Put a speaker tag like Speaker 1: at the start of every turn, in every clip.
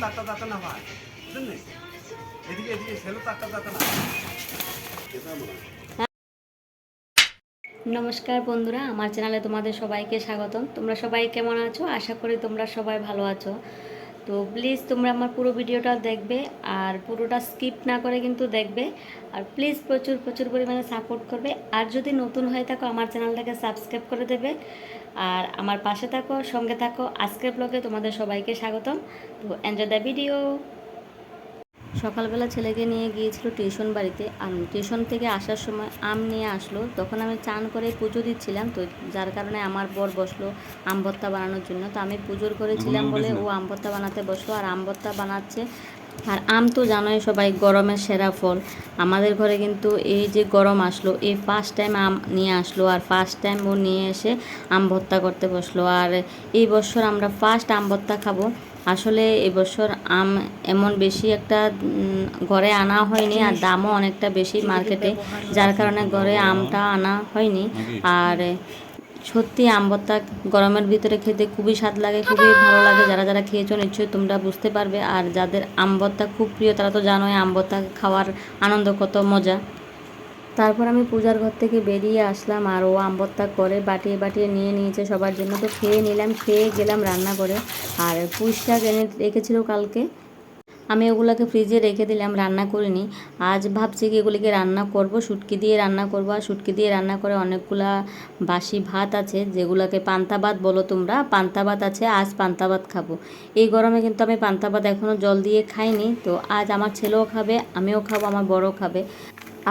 Speaker 1: যাতে না এদিকে এদিকে সেলো যাতে না।
Speaker 2: নমস্কার বন্ধুরা, আমার চ্যানেলে তোমাদের সবাইকে স্বাগতম। তোমরা সবাই কেমন আছো? আশা করি তোমরা সবাই ভালো আছো। তো প্লিজ তোমরা আমার পুরো ভিডিওটা দেখবে আর পুরোটা স্কিপ না করে কিন্তু দেখবে। আর প্লিজ প্রচুর প্রচুর পরিমাণে সাপোর্ট করবে। আর যদি নতুন হয়ে থাকো, আমার চ্যানেলটাকে সাবস্ক্রাইব করে দেবে। আর আমার পাশে থাকো, সঙ্গে থাকো। আজকের ব্লগে তোমাদের সবাইকে স্বাগতম। তো এনজয় দ্য ভিডিও সকালবেলা ছেলেকে নিয়ে গিয়েছিল টিউশন বাড়িতে আর টিউশন থেকে আসার সময় আম নিয়ে আসলো। তখন আমি চান করে পুজো দিচ্ছিলাম তো যার কারণে আমার বর বসল আম ভর্তা বানানোর জন্য। তো আমি পুজোর করেছিলাম বলে ও আম ভর্তা বানাতে বসল আর আম ভর্তা বানাচ্ছে। আর আম তো জানোই সবাই গরমের সেরা ফল। আমাদের ঘরে কিন্তু এই যে গরম আসলো এই ফার্স্ট টাইম আম নিয়ে আসলো আর ফার্স্ট টাইম ও নিয়ে এসে আম ভর্তা করতে বসল। আর এই বছর আমরা ফার্স্ট আম ভর্তা খাব। আসলে এবছর আম এমন বেশি একটা ঘরে আনা হয়নি আর দামও অনেকটা বেশি মার্কেটে যার কারণে ঘরে আমটা আনা হয়নি। আর সত্যি আম ভর্তা গরমের ভিতরে খেতে খুবই স্বাদ লাগে, খুবই ভালো লাগে। যারা যারা খেয়েছো নিশ্চয়ই তোমরা বুঝতে পারবে। আর যাদের আম ভর্তা খুব প্রিয়, তারা তো জানোই আম ভর্তা খাওয়ার আনন্দ কত মজা। তারপর আমি পূজার ঘর থেকে বেরিয়ে আসলাম আর ও আমবত্তা করে বাটিয়ে বাটিয়ে নিয়ে নিয়েছে সবার জন্য। তো খেয়ে নিলাম, খেয়ে গেলাম রান্না করে। আর পুঁই শাক এনে রেখেছিল কালকে। আমি ওগুলোকে ফ্রিজে রেখে দিলাম, রান্না করিনি। আজ ভাবছি কি এগুলিকে রান্না করব, শুটকি দিয়ে রান্না করব। আর শুটকি দিয়ে রান্না করে অনেকগুলা বাসি ভাত আছে, যেগুলোকে পান্তা ভাত বলো তোমরা। পান্তা ভাত আছে, আজ পান্তা ভাত খাব। এই গরমে কিন্তু আমি পান্তা ভাত এখনও জল দিয়ে খাইনি। তো আজ আমার ছেলেও খাবে, আমিও খাব, আমার বড়ও খাবে।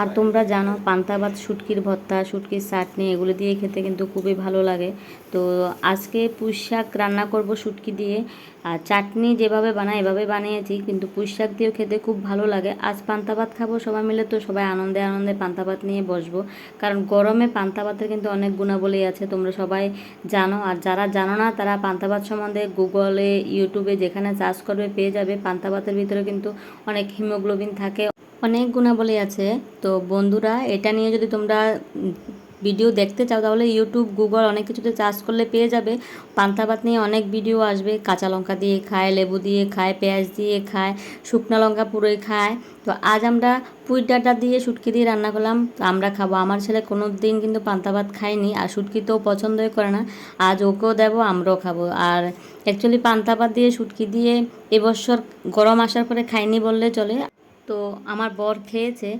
Speaker 2: আর তোমরা জানো, পান্তা ভাত, শুটকির ভর্তা, শুটকির চাটনি, এগুলো দিয়ে খেতে কিন্তু খুবই ভালো লাগে। তো আজকে পুঁই শাক রান্না করব শুটকি দিয়ে। আর চাটনি যেভাবে বানাই, এভাবে বানিয়েছি, কিন্তু পুঁই শাক দিয়েও খেতে খুব ভালো লাগে। আজ পান্তা ভাত খাব সবাই মিলে, তো সবাই আনন্দে আনন্দে পান্তা ভাত নিয়ে বসবো। কারণ গরমে পান্তা ভাতের কিন্তু অনেক গুণাবলী আছে, তোমরা সবাই জানো। আর যারা জানো না, তারা পান্তা ভাত সম্বন্ধে গুগলে, ইউটিউবে যেখানে চার্জ করবে, পেয়ে যাবে। পান্তা ভাতের ভিতরে কিন্তু অনেক হিমোগ্লোবিন থাকে। অনেক গুণাবলী আছে। তো বন্ধুরা, এটা নিয়ে যদি তোমরা ভিডিও দেখতে চাও, তাহলে ইউটিউব, গুগল অনেক কিছুতে চার্জ করলে পেয়ে যাবে। পান্তা ভাত নিয়ে অনেক ভিডিও আসবে। কাঁচা লঙ্কা দিয়ে খায়, লেবু দিয়ে খায়, পেঁয়াজ দিয়ে খায়, শুকনো লঙ্কা পুরোই খায়। তো আজ আমরা পুঁই ডাঁটা দিয়ে শুটকি দিয়ে রান্না করলাম। তো আমরা খাব। আমার ছেলে কোনো দিন কিন্তু পান্তা ভাত খায়নি আর শুটকি তো পছন্দই করে না। আজ ওকেও দেবো, আমরাও খাব। আর অ্যাকচুয়ালি পান্তা ভাত দিয়ে শুটকি দিয়ে এবছর গরম আসার পরে খাইনি বললে চলে। তো আমার বর খেয়েছে।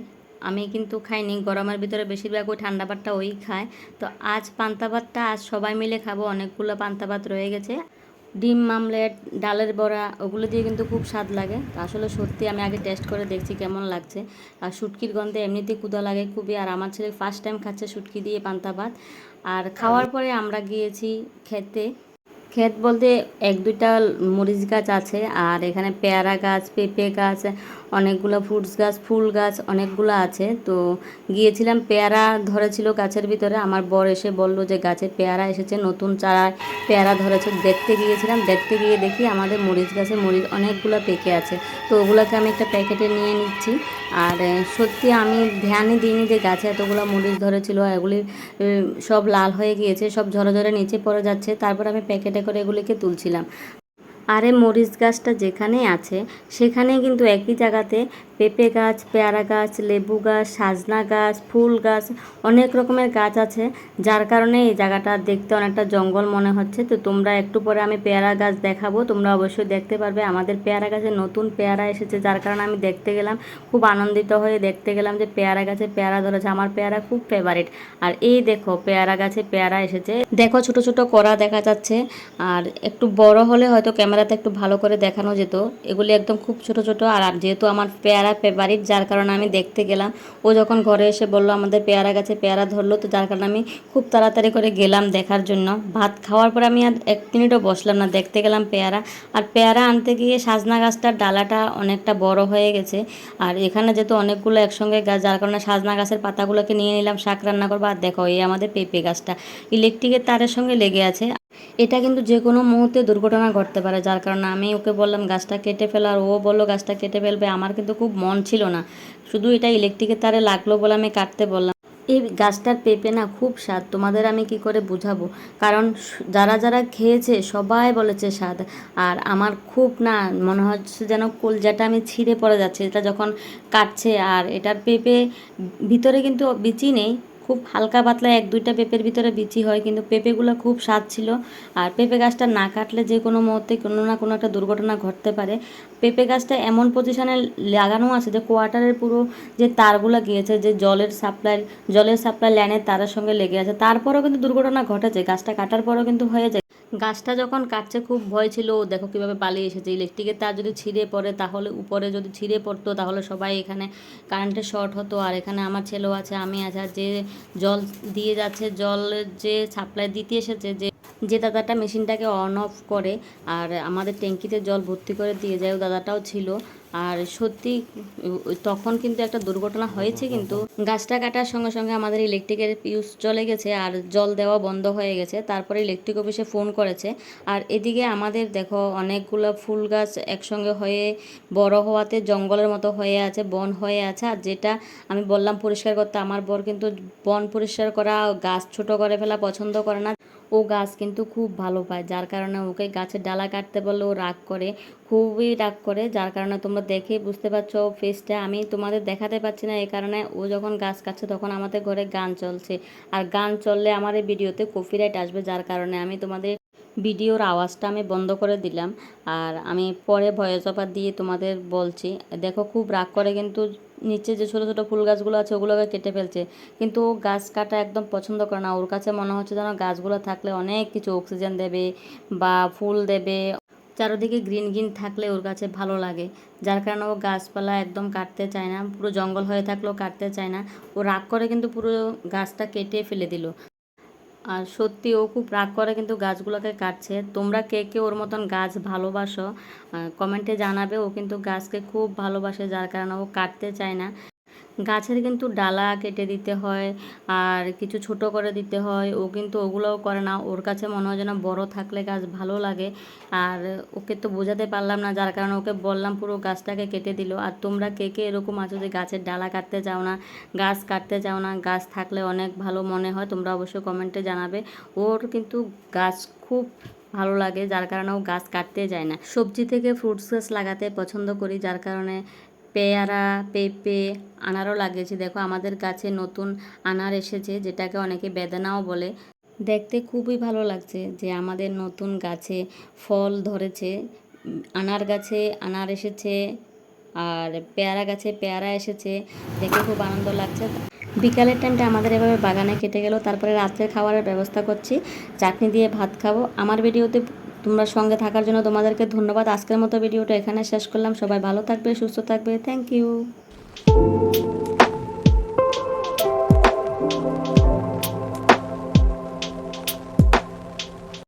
Speaker 2: আমি কিন্তু খাইনি, গরমের ভিতরে বেশিরভাগ ওই ঠান্ডা ভাতটা ওই খায়। তো আজ পান্তা ভাতটা, আজ সবাই মিলে খাব, অনেকগুলো পান্তা ভাত রয়ে গেছে। ডিম মামলেট ডালের বড়া, ওগুলো দিয়ে কিন্তু খুব স্বাদ লাগে। তো আসলে সত্যি আমি আগে টেস্ট করে দেখছি কেমন লাগছে। আর শুটকির গন্ধে এমনিতেই ক্ষুদা লাগে খুবই, আর আমার ছেলে ফার্স্ট টাইম খাচ্ছে শুটকি দিয়ে পান্তা ভাত। আর খাওয়ার পরে আমরা গিয়েছি খেতে। ক্ষেত বলতে এক দুইটা মরিচ গাছ আছে, আর এখানে পেয়ারা গাছ, পেঁপে গাছ অনেকগুলো ফ্রুটস গাছ, ফুল গাছ অনেকগুলো আছে। তো গিয়েছিলাম পেয়ারা ধরেছিল গাছের ভিতরে। আমার বর এসে বলল যে গাছে পেয়ারা এসেছে, নতুন চারায় পেয়ারা ধরেছে। দেখতে গিয়েছিলাম, দেখতে গিয়ে দেখি আমাদের মরিচ গাছে মরিচ অনেকগুলো পেকে আছে। তো ওগুলোকে আমি একটা প্যাকেটে নিয়ে নিচ্ছি। আর সত্যি আমি ধ্যানই দিইনি যে গাছে এতগুলো মরিচ ধরেছিল এগুলি সব লাল হয়ে গিয়েছে, সব ঝরে ঝরে নিচে পড়ে যাচ্ছে। তারপর আমি প্যাকেটে করে এগুলিকে তুলছিলাম। আরে মরিচ গাছটা যেখানে আছে, সেখানে কিন্তু একই জায়গাতে পেঁপে গাছ, পেয়ারা গাছ, লেবু গাছ, সাজনা গাছ, ফুল গাছ, অনেক রকমের গাছ আছে। যার কারণে এই জায়গাটা দেখতে অনেকটা জঙ্গল মনে হচ্ছে। তো তোমরা একটু পরে আমি পেয়ারা গাছ দেখাবো। তোমরা অবশ্যই দেখতে পারবে। আমাদের পেয়ারা গাছে নতুন পেয়ারা এসেছে, যার কারণে আমি দেখতে গেলাম, খুব আনন্দিত হয়ে দেখতে গেলাম যে পেয়ারা গাছে পেয়ারা ধরেছে। আমার পেয়ারা খুব ফেভারিট আর এই দেখো, পেয়ারা গাছে পেয়ারা এসেছে। দেখো ছোট ছোট করা দেখা যাচ্ছে। আর একটু বড় হলে হয়তো ক্যামেরাতে একটু ভালো করে দেখানো যেত। এগুলি একদম খুব ছোট ছোট আর যেহেতু আমার পেয়ারা ফেভারিট যার কারণে আমি দেখতে গেলাম। ও যখন ঘরে এসে বলল, আমাদের পেয়ারা গাছে পেয়ারা ধরলো, তো যার কারণে আমি খুব তাড়াতাড়ি করে গেলাম দেখার জন্য। ভাত খাওয়ার পর আমি আর এক মিনিটও বসলাম না, দেখতে গেলাম পেয়ারা। আর পেয়ারা আনতে গিয়ে সাজনা গাছটার ডালাটা অনেকটা বড় হয়ে গেছে। আর এখানে যেহেতু অনেকগুলো একসঙ্গে গাছ, যার কারণে সাজনা গাছের পাতাগুলোকে নিয়ে নিলাম, শাক রান্না করব। আর দেখো, এই আমাদের পেঁপে গাছটা। ইলেকট্রিকের তারের সঙ্গে লেগে আছে। এটা কিন্তু যে কোনো মুহূর্তে দুর্ঘটনা ঘটতে পারে, যার কারণে আমি ওকে বললাম, গাছটা কেটে ফেলো। আর ও বলল, গাছটা কেটে ফেলবে। আমার কিন্তু খুব মন ছিল না। শুধু এটা ইলেকট্রিকের তারে লাগল বলে আমি কাটতে বললাম। এই গাছটার পেঁপে না খুব স্বাদ, তোমাদের আমি কি করে বুঝাবো? কারণ যারা যারা খেয়েছে, সবাই বলেছে স্বাদ। আর আমার খুব না মনে হচ্ছে যেন কলজাটা আমি ছিঁড়ে পড়ে যাচ্ছে। এটা যখন কাটছে, আর এটার পেঁপে ভিতরে কিন্তু বিচি নেই খুব হালকা পাতলা এক দুইটা পেঁপের ভিতরে বিচি হয়, কিন্তু পেঁপেগুলো খুব স্বাদ ছিল। আর পেঁপে গাছটা না কাটলে যে কোনো মুহূর্তে কোনো না কোনো একটা দুর্ঘটনা ঘটতে পারে। পেঁপে গাছটা এমন পজিশানে লাগানো আছে যে কোয়ার্টারের পুরো যে তারগুলো গিয়েছে, যে জলের সাপ্লাই জলের সাপ্লাই ল্যানের তারের সঙ্গে লেগে আছে। তারপরেও কিন্তু দুর্ঘটনা ঘটেছে। গাছটা কাটার পরেও কিন্তু হয়ে যায়। গাছটা যখন কাটছে, খুব ভয় ছিল। দেখো কীভাবে পালিয়ে এসেছে। ইলেকট্রিকের তার যদি ছিঁড়ে পড়ে, তাহলে উপরে যদি ছিঁড়ে পড়তো, তাহলে সবাই এখানে কারেন্টের শর্ট হতো। আর এখানে আমার ছেলেও আছে, আমি আছে। আর যে জল দিয়ে যাচ্ছে, জল যে সাপ্লাই দিতে এসেছে, যে যে দাদাটা মেশিনটাকে অন অফ করে, আর আমাদের ট্যাঙ্কিতে জল ভর্তি করে দিয়ে যায়, ও দাদাটাও ছিল। আর সত্যি, তখন কিন্তু একটা দুর্ঘটনা হয়েছে কিন্তু গাছটা কাটার সঙ্গে সঙ্গে আমাদের ইলেকট্রিকের পিউজ চলে গেছে আর জল দেওয়া বন্ধ হয়ে গেছে। তারপরে ইলেকট্রিক অফিসে ফোন করেছে। আর এদিকে আমাদের দেখো অনেকগুলো ফুল গাছ একসঙ্গে হয়ে বড় হওয়াতে জঙ্গলের মতো হয়ে আছে, বন হয়ে আছে। আর যেটা আমি বললাম পরিষ্কার করতে, আমার বর কিন্তু বন পরিষ্কার করা, গাছ ছোট করে ফেলা পছন্দ করে না। ও গাছ কিন্তু খুব ভালো পায়, যার কারণে ওকে গাছের ডালা কাটতে বললে ও রাগ করে। খুবই রাগ করে, যার কারণে তোমরা দেখেই বুঝতে পারছ ফেসটা আমি তোমাদের দেখাতে পারছি না, এই কারণে ও যখন গাছ কাটছে তখন আমাদের ঘরে গান চলছে। আর গান চললে আমার এই ভিডিওতে কপিরাইট আসবে, যার কারণে আমি তোমাদের ভিডিওর আওয়াজটা আমি বন্ধ করে দিলাম। আর আমি পরে ভয়েস অফার দিয়ে তোমাদের বলছি, দেখো খুব রাগ করে কিন্তু নিচে যে ছোটো ছোটো ফুল গাছগুলো আছে ওগুলোকে কেটে ফেলছে। কিন্তু ও গাছ কাটা একদম পছন্দ করে না। ওর কাছে মনে হচ্ছে যেন গাছগুলো থাকলে অনেক কিছু অক্সিজেন দেবে বা ফুল দেবে চারদিকে গ্রিন গ্রিন থাকলে ওর কাছে ভালো লাগে। যার কারণে ও গাছপালা একদম কাটতে চায় না, পুরো জঙ্গল হয়ে থাকলেও কাটতে চায় না। ও রাগ করে কিন্তু পুরো গাছটা কেটে ফেলে দিল। আর সত্যি ও খুব রাগ করে কিন্তু গাছগুলোকে কাটছে। তোমরা কে কে ওর মতন গাছ ভালোবাসো কমেন্টে জানাবে। ও কিন্তু গাছকে খুব ভালোবাসে, যার কারণে ও কাটতে চায় না। গাছের কিন্তু ডালা কেটে দিতে হয়, আর কিছু ছোট করে দিতে হয়। ও কিন্তু ওগুলোও করে না। ওর কাছে মনে হয় যেন বড় থাকলে গাছ ভালো লাগে। আর ওকে তো বোঝাতে পারলাম না, যার কারণে ওকে বললাম পুরো গাছটাকে কেটে দিল। আর তোমরা কে কে এরকম আছো যে গাছের ডালা কাটতে চাও না, গাছ কাটতে চাও না, গাছ থাকলে অনেক ভালো মনে হয়, তোমরা অবশ্যই কমেন্টে জানাবে। ওর কিন্তু গাছ খুব ভালো লাগে, যার কারণে ও গাছ কাটতে যায় না। সবজি থেকে ফ্রুটস গাছ লাগাতে পছন্দ করি, যার কারণে পেয়ারা, পেঁপে আনারও লাগিয়েছি। দেখো, আমাদের গাছে নতুন আনার এসেছে, যেটাকে অনেকে বেদানাও বলে। দেখতে খুবই ভালো লাগছে যে আমাদের নতুন গাছে ফল ধরেছে। আনার গাছে আনার এসেছে আর পেয়ারা গাছে পেয়ারা এসেছে। দেখে খুব আনন্দ লাগছে। বিকালের টাইমটা আমাদের এভাবে বাগানে কেটে গেল। তারপরে রাত্রের খাবারের ব্যবস্থা করছি। চাটনি দিয়ে ভাত খাব। আমার ভিডিওতে তোমরা সঙ্গে থাকার জন্য তোমাদেরকে ধন্যবাদ। আজকের মতো ভিডিওটা এখানে শেষ করলাম। সবাই ভালো থাকবে, সুস্থ থাকবে। Thank you